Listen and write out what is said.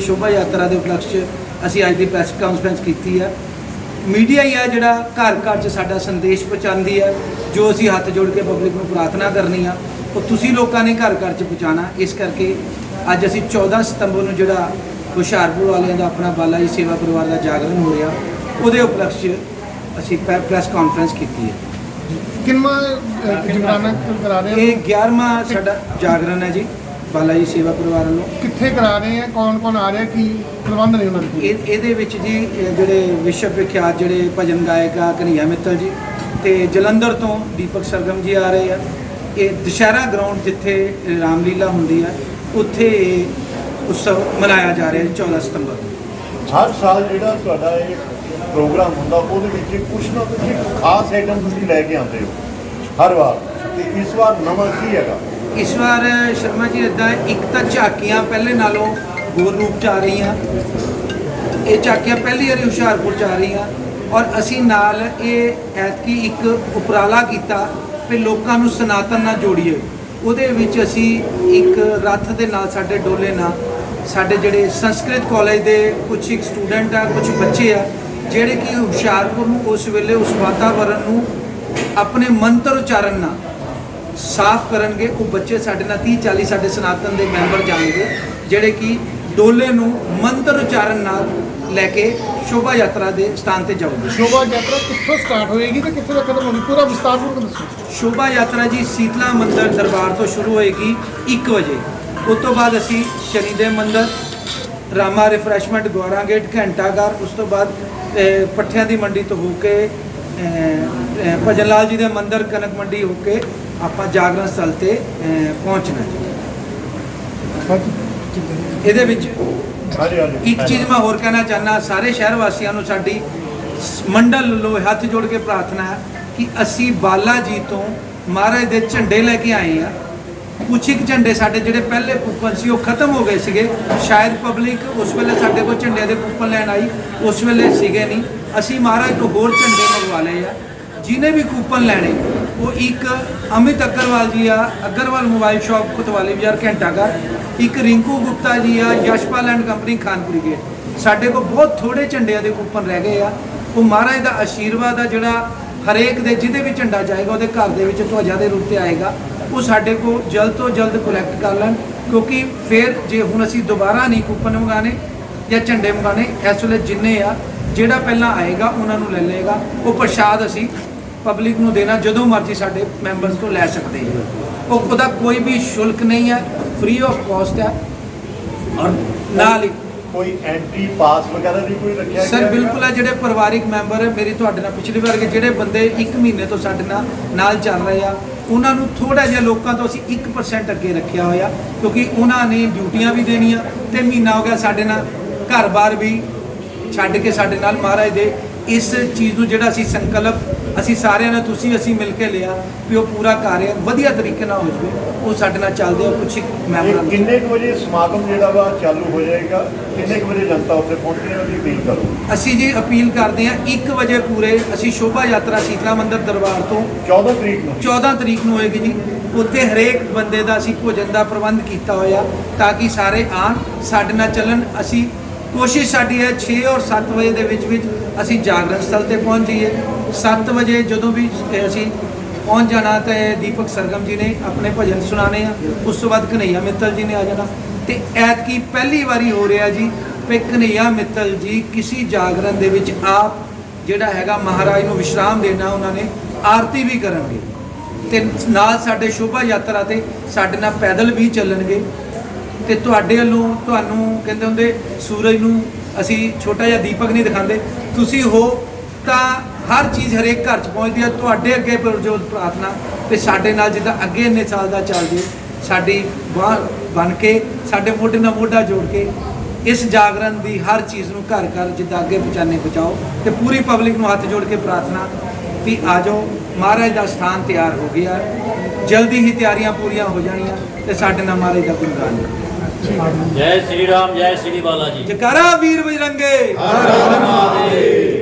ਸ਼ੋਭਾ ਯਾਤਰਾ ਦੇ ਉਪਲਕਸ਼ 'ਚ ਅਸੀਂ ਅੱਜ ਦੀ ਪ੍ਰੈਸ ਕਾਨਫਰੰਸ ਕੀਤੀ ਹੈ ਮੀਡੀਆ ਹੀ ਆ ਜਿਹੜਾ ਘਰ ਘਰ 'ਚ ਸਾਡਾ ਸੰਦੇਸ਼ ਪਹੁੰਚਾਉਂਦੀ ਹੈ ਜੋ ਅਸੀਂ ਹੱਥ ਜੋੜ ਕੇ ਪਬਲਿਕ ਨੂੰ ਪ੍ਰਾਰਥਨਾ ਕਰਨੀ ਆ ਉਹ ਤੁਸੀਂ ਲੋਕਾਂ ਨੇ ਘਰ ਘਰ 'ਚ ਪਹੁੰਚਾਉਣਾ। ਇਸ ਕਰਕੇ ਅੱਜ ਅਸੀਂ 14 ਸਤੰਬਰ ਨੂੰ ਜਿਹੜਾ ਹੁਸ਼ਿਆਰਪੁਰ ਵਾਲਿਆਂ ਦਾ ਆਪਣਾ ਬਾਲਾ ਜੀ ਸੇਵਾ ਪਰਿਵਾਰ ਦਾ ਜਾਗਰਣ ਹੋ ਰਿਹਾ ਉਹਦੇ ਉਪਲਕਸ਼ 'ਚ ਅਸੀਂ ਪ੍ਰੈਸ ਕਾਨਫਰੰਸ ਕੀਤੀ ਹੈ ਕਿੰਨਾ ਜੁਗਰਾਨਾ ਕਰਾ ਰਹੇ ਇਹ ਆ 11ਵਾਂ ਸਾਡਾ ਜਾਗਰਣ ਹੈ ਜੀ। ਬਾਲਾ ਜੀ ਸੇਵਾ ਪਰਿਵਾਰ ਵੱਲੋਂ। ਕਿੱਥੇ ਕਰਾ ਰਹੇ ਆ? ਕੌਣ ਕੌਣ ਆ ਰਿਹਾ? ਕੀ ਪ੍ਰਬੰਧ ਨੇ ਉਹਨਾਂ ਦੇ ਇਹ ਇਹਦੇ ਵਿੱਚ ਜੀ ਜਿਹੜੇ ਵਿਸ਼ਵ ਵਿਖਿਆਤ ਜਿਹੜੇ ਭਜਨ ਗਾਇਕ ਆ ਕਨਈਆ ਮਿੱਤਲ ਜੀ ਤੇ ਜਲੰਧਰ ਤੋਂ ਦੀਪਕ ਸਰਗਮ ਜੀ ਆ ਰਹੇ ਆ। ਇਹ ਦੁਸ਼ਹਿਰਾ ਗਰਾਊਂਡ ਜਿੱਥੇ ਰਾਮਲੀਲਾ ਹੁੰਦੀ ਆ ਉੱਥੇ ਇਹ ਉਤਸਵ ਮਨਾਇਆ ਜਾ ਰਿਹਾ ਜੀ 14 ਸਤੰਬਰ ਨੂੰ। ਹਰ ਸਾਲ ਜਿਹੜਾ ਤੁਹਾਡਾ ਇਹ ਪ੍ਰੋਗਰਾਮ ਹੁੰਦਾ ਉਹਦੇ ਵਿੱਚ ਕੁਝ ਨਾ ਕੁਝ ਇੱਕ ਖਾਸ ਆਈਟਮ ਤੁਸੀਂ ਲੈ ਕੇ ਆਉਂਦੇ ਹੋ। ਹਰ ਵਾਰ। ਤੇ ਇਸ ਵਾਰ ਨਵਾਂ ਕੀ ਹੈਗਾ? ਇਸ ਵਾਰ ਸ਼ਰਮਾ ਜੀ ਇਦਾਂ ਇੱਕ ਤਾਂ ਝਾਕੀਆਂ ਪਹਿਲੇ ਨਾਲੋਂ ਹੋਰ ਰੂਪ ਚ ਆ ਰਹੀਆਂ। ਇਹ ਝਾਕੀਆਂ ਪਹਿਲੀ ਵਾਰੀ ਹੁਸ਼ਿਆਰਪੁਰ ਚ ਆ ਰਹੀਆਂ ਔਰ ਅਸੀਂ ਨਾਲ ਇਹ ਐਤਕੀ ਇੱਕ ਉਪਰਾਲਾ ਕੀਤਾ ਵੀ ਲੋਕਾਂ ਨੂੰ ਸਨਾਤਨ ਨਾਲ ਜੋੜੀਏ। ਉਹਦੇ ਵਿੱਚ ਅਸੀਂ ਇੱਕ ਰੱਥ ਦੇ ਨਾਲ ਸਾਡੇ ਡੋਲੇ ਨਾਲ ਸਾਡੇ ਜਿਹੜੇ ਸੰਸਕ੍ਰਿਤ ਕਾਲਜ ਦੇ ਕੁਝ ਇੱਕ ਸਟੂਡੈਂਟ ਆ ਕੁਝ ਬੱਚੇ ਆ, ਜਿਹੜੇ ਕਿ ਹੁਸ਼ਿਆਰਪੁਰ ਨੂੰ ਉਸ ਵੇਲੇ ਉਸ ਵਾਤਾਵਰਣ ਨੂੰ ਆਪਣੇ ਮੰਤਰ ਉਚਾਰਨ ਨਾਲ ਸਾਫ਼ ਕਰਨਗੇ ਉਹ ਬੱਚੇ ਸਾਡੇ ਨਾਲ 30 40 ਸਾਡੇ ਸਨਾਤਨ ਦੇ ਮੈਂਬਰ ਜਾਣਗੇ ਜਿਹੜੇ ਕਿ ਡੋਲੇ ਨੂੰ ਮੰਤਰ ਉਚਾਰਨ ਨਾਲ ਲੈ ਕੇ ਸ਼ੋਭਾ ਯਾਤਰਾ ਦੇ ਸਥਾਨ ਤੇ ਜਾਊਗੇ। ਸ਼ੋਭਾ ਯਾਤਰਾ ਕਿੱਥੋਂ ਸਟਾਰਟ ਹੋਏਗੀ ਤੇ ਕਿੱਥੇ ਤੱਕ ਖਤਮ ਹੋਣੀ ਪੂਰਾ ਵਿਸਤਾਰਪੂਰਵਕ ਦੱਸੋ? ਸ਼ੋਭਾ ਯਾਤਰਾ ਜੀ ਸੀਤਲਾ ਮੰਦਿਰ ਦਰਬਾਰ ਤੋਂ ਸ਼ੁਰੂ ਹੋਏਗੀ 1 ਵਜੇ। ਉਸ ਤੋਂ ਬਾਅਦ ਅਸੀਂ ਸ਼ਨੀਦੇਵ ਮੰਦਿਰ ਰਾਮਾ ਰਿਫਰੈਸ਼ਮੈਂਟ ਗੋਰਾ ਗੇਟ ਘੰਟਾਘਰ ਉਸ ਤੋਂ ਬਾਅਦ ਪੱਠਿਆਂ ਦੀ ਮੰਡੀ ਤੋਂ ਹੋ ਕੇ ਭਜਨ ਲਾਲ ਜੀ ਦੇ ਮੰਦਿਰ ਕਨਕ ਮੰਡੀ ਹੋ ਕੇ ਆਪਾਂ ਜਾਗਰਣ ਸਥਲ ਤੇ ਪਹੁੰਚਣਾ ਇਹਦੇ ਵਿੱਚ ਇੱਕ ਚੀਜ਼ ਮੈਂ ਹੋਰ ਕਹਿਣਾ ਚਾਹਨਾ ਸਾਰੇ ਸ਼ਹਿਰ ਵਾਸੀਆਂ ਨੂੰ ਸਾਡੀ ਮੰਡਲ ਵੱਲੋਂ ਹੱਥ ਜੋੜ ਕੇ ਪ੍ਰਾਰਥਨਾ ਹੈ ਕਿ ਅਸੀਂ ਬਾਲਾ ਜੀ ਤੋਂ ਮਹਾਰਾਜ ਦੇ ਝੰਡੇ ਲੈ ਕੇ ਆਏ ਆ ਕੁਛ ਇੱਕ ਝੰਡੇ ਸਾਡੇ ਜਿਹੜੇ ਪਹਿਲੇ ਕੂਪਨ ਸੀ, ਉਹ ਖਤਮ ਹੋ ਗਏ ਸੀਗੇ। ਸ਼ਾਇਦ ਪਬਲਿਕ ਉਸ ਵੇਲੇ ਸਾਡੇ ਕੋਲ ਝੰਡਿਆਂ ਦੇ ਕੂਪਨ ਲੈਣ ਆਈ, ਉਸ ਵੇਲੇ ਸੀਗੇ ਨਹੀਂ। ਅਸੀਂ ਮਹਾਰਾਜ ਤੋਂ ਹੋਰ ਝੰਡੇ ਮੰਗਵਾ ਲਏ ਆ, ਜਿਹਨੇ ਵੀ ਕੂਪਨ ਲੈਣੇ, ਉਹ ਇੱਕ ਅਮਿਤ ਅਗਰਵਾਲ ਜੀ ਆ, ਅਗਰਵਾਲ ਮੋਬਾਈਲ ਸ਼ਾਪ ਕੁਤਵਾਲੀ ਬਾਜ਼ਾਰ, ਘੰਟਾ ਘਰ। ਇੱਕ ਰਿੰਕੂ ਗੁਪਤਾ ਜੀ ਆ, Yashpal and company Khanpuri gate. ਸਾਡੇ ਕੋਲ ਬਹੁਤ ਥੋੜੇ ਝੰਡਿਆਂ ਦੇ ਕੂਪਨ ਰਹਿ ਗਏ ਆ। ਉਹ ਮਹਾਰਾਜ ਦਾ ਆਸ਼ੀਰਵਾਦ ਆ ਜਿਹੜਾ ਹਰੇਕ ਦੇ ਜਿਹਦੇ ਵੀ ਝੰਡਾ ਜਾਏਗਾ, ਉਹਦੇ ਘਰ ਦੇ ਵਿੱਚ ਧਵਜਾ ਦੇ ਰੂਪ ਤੇ ਆਏਗਾ, ਉਹ ਸਾਡੇ ਕੋਲ ਜਲਦ ਤੋਂ ਜਲਦ ਕਲੈਕਟ ਕਰ ਲੈਣ, ਕਿਉਂਕਿ ਫਿਰ ਜੇ ਹੁਣ ਅਸੀਂ ਦੁਬਾਰਾ ਨਹੀਂ ਕੂਪਨ ਮੰਗਾਣੇ ਜਾਂ ਝੰਡੇ ਮੰਗਾਣੇ ਇਸ ਵੇਲੇ ਜਿੰਨੇ ਆ, ਜਿਹੜਾ ਪਹਿਲਾਂ ਆਏਗਾ, ਉਹਨਾਂ ਨੂੰ ਲੈ ਲਏਗਾ। ਉਹ ਪ੍ਰਸ਼ਾਦ ਅਸੀਂ ਪਬਲਿਕ ਨੂੰ ਦੇਣਾ ਜਦੋਂ ਮਰਜ਼ੀ ਸਾਡੇ ਮੈਂਬਰਸ ਤੋਂ ਲੈ ਸਕਦੇ ਹਾਂ ਉਹ ਉਹਦਾ ਕੋਈ ਵੀ ਸ਼ੁਲਕ ਨਹੀਂ ਹੈ ਫ੍ਰੀ ਆਫ ਕਾਸਟ ਹੈ ਔਰ ਨਾਲ ਹੀ ਕੋਈ ਐਂਟਰੀ ਪਾਸ ਵਗੈਰਾ ਵੀ ਕੋਈ ਰੱਖਿਆ ਸਰ ਬਿਲਕੁਲ ਹੈ ਜਿਹੜੇ ਪਰਿਵਾਰਿਕ ਮੈਂਬਰ ਹੈ ਮੇਰੀ ਤੁਹਾਡੇ ਨਾਲ ਪਿਛਲੀ ਵਾਰ ਕਿ ਜਿਹੜੇ ਬੰਦੇ 1 ਮਹੀਨੇ ਤੋਂ ਸਾਡੇ ਨਾਲ ਨਾਲ ਚੱਲ ਰਹੇ ਆ ਉਹਨਾਂ ਨੂੰ ਥੋੜਾ ਜਿਹਾ ਲੋਕਾਂ ਤੋਂ ਅਸੀਂ 1% ਅੱਗੇ ਰੱਖਿਆ ਹੋਇਆ ਕਿਉਂਕਿ ਉਹਨਾਂ ਨੇ ਡਿਊਟੀਆਂ ਵੀ ਦੇਣੀਆਂ ਤੇ ਮਹੀਨਾ ਹੋ ਗਿਆ ਸਾਡੇ ਨਾਲ ਘਰ-ਬਾਰ ਵੀ ਛੱਡ ਕੇ ਸਾਡੇ ਨਾਲ ਮਹਾਰਾਜ ਦੇ ਇਸ ਚੀਜ਼ ਨੂੰ ਜਿਹੜਾ ਅਸੀਂ ਸੰਕਲਪ ਅਸੀਂ ਸਾਰਿਆਂ ਨੇ ਤੁਸੀਂ ਅਸੀਂ ਮਿਲ ਕੇ ਲਿਆ ਵੀ ਉਹ ਪੂਰਾ ਕਾਰਜ ਵਧੀਆ ਤਰੀਕੇ ਨਾਲ ਹੋ ਜਾਵੇ ਉਹ ਸਾਡੇ ਨਾਲ ਚੱਲਦੇ ਆ ਕੁਝ ਮੈਂਬਰਾਂ ਨੂੰ ਕਿੰਨੇ ਕੁ ਵਜੇ ਸਮਾਗਮ ਜਿਹੜਾ ਵਾ ਚਾਲੂ ਹੋ ਜਾਏਗਾ? ਕਿੰਨੇ ਕੁ ਵਜੇ ਜਨਤਾ ਉੱਥੇ ਪਹੁੰਚਣੀ ਹੈ ਉਹਦੀ ਅਪੀਲ ਕਰੋ। ਅਸੀਂ ਜੀ ਅਪੀਲ ਕਰਦੇ ਹਾਂ 1 ਵਜੇ ਪੂਰੇ ਅਸੀਂ ਸ਼ੋਭਾ ਯਾਤਰਾ ਸੀਤਲਾ ਮੰਦਿਰ ਦਰਬਾਰ ਤੋਂ 14 ਤਰੀਕ ਨੂੰ। 14 ਤਰੀਕ ਨੂੰ ਹੋਏਗੀ ਜੀ। ਉੱਥੇ ਹਰੇਕ ਬੰਦੇ ਦਾ ਅਸੀਂ ਭੋਜਨ ਦਾ ਪ੍ਰਬੰਧ ਕੀਤਾ ਹੋਇਆ ਤਾਂ ਕਿ ਸਾਰੇ ਆਣ ਸਾਡੇ ਨਾਲ ਚੱਲਣ ਅਸੀਂ ਕੋਸ਼ਿਸ਼ ਸਾਡੀ ਹੈ 6 ਔਰ 7 ਵਜੇ ਦੇ ਵਿੱਚ ਵਿੱਚ ਅਸੀਂ ਜਾਗਰਣ ਸਥਲ ਤੇ ਪਹੁੰਚ ਜਾਈਏ। 7 ਵਜੇ ਜਦੋਂ ਵੀ ਅਸੀਂ ਪਹੁੰਚ ਜਾਣਾ ਤੇ ਦੀਪਕ ਸਰਗਮ ਜੀ ਨੇ ਆਪਣੇ ਭਜਨ ਸੁਣਾਣੇ ਆ। ਉਸ ਤੋਂ ਬਾਅਦ ਕਨਈਆ ਮਿੱਤਲ ਜੀ ਨੇ ਆ ਜਾਣਾ। ਤੇ ਐਤਕੀ ਪਹਿਲੀ ਵਾਰੀ ਹੋ ਰਿਹਾ ਜੀ ਵੀ ਕਨਈਆ ਮਿੱਤਲ ਜੀ ਕਿਸੇ ਜਾਗਰਣ ਦੇ ਵਿੱਚ ਆਪ ਜਿਹੜਾ ਹੈਗਾ ਮਹਾਰਾਜ ਨੂੰ ਵਿਸ਼ਰਾਮ ਦੇਣਾ ਉਹਨਾਂ ਨੇ, ਆਰਤੀ ਵੀ ਕਰਨਗੇ। ਤੇ ਨਾਲ ਸਾਡੇ ਸ਼ੋਭਾ ਯਾਤਰਾ ਤੇ ਸਾਡੇ ਨਾਲ ਪੈਦਲ ਵੀ ਚੱਲਣਗੇ। ਤੇ ਤੁਹਾਡੇ ਵੱਲੋਂ ਤੁਹਾਨੂੰ ਕਹਿੰਦੇ ਹੁੰਦੇ ਸੂਰਜ ਨੂੰ ਅਸੀਂ ਛੋਟਾ ਜਿਹਾ ਦੀਪਕ ਨਹੀਂ ਦਿਖਾਉਂਦੇ। ਤੁਸੀਂ ਹੋ ਤਾਂ ਹਰ ਚੀਜ਼ ਹਰੇਕ ਘਰ 'ਚ ਪਹੁੰਚਦੀ ਹੈ। ਤੁਹਾਡੇ ਅੱਗੇ ਪ੍ਰਜੋਤ ਪ੍ਰਾਰਥਨਾ ਤੇ ਸਾਡੇ ਨਾਲ ਜਿੱਦਾਂ ਅੱਗੇ ਇੰਨੇ ਸਾਲ ਦਾ ਚੱਲ ਜੇ, ਸਾਡੀ ਬਾਹ ਬਣ ਕੇ, ਸਾਡੇ ਮੋਢੇ ਨਾਲ ਮੋਢਾ ਜੋੜ ਕੇ, ਇਸ ਜਾਗਰਣ ਦੀ ਹਰ ਚੀਜ਼ ਨੂੰ ਘਰ ਘਰ ਜਿੱਦਾਂ ਅੱਗੇ ਪਹੁੰਚਾਣੇ ਪਹੁੰਚਾਓ ਤੇ ਪੂਰੀ ਪਬਲਿਕ ਨੂੰ ਹੱਥ ਜੋੜ ਕੇ ਪ੍ਰਾਰਥਨਾ ਵੀ ਆ ਜਾਓ। ਮਹਾਰਾਜ ਦਾ ਸਥਾਨ ਤਿਆਰ ਹੋ ਗਿਆ। ਜਲਦੀ ਹੀ ਤਿਆਰੀਆਂ ਪੂਰੀਆਂ ਹੋ ਜਾਣੀਆਂ ਤੇ ਸਾਡੇ ਨਾਲ ਮਹਾਰਾਜ ਦਾ ਗੁਣਗਾਨ ਜੈ ਸ੍ਰੀ ਰਾਮ ਜੈ ਸ੍ਰੀ ਬਾਲਾ ਜੀ। ਜਕਾਰਾ ਵੀਰ ਬਜਰੰਗੇ। ਹਰ ਹਰ ਮਹਾਦੇਵ।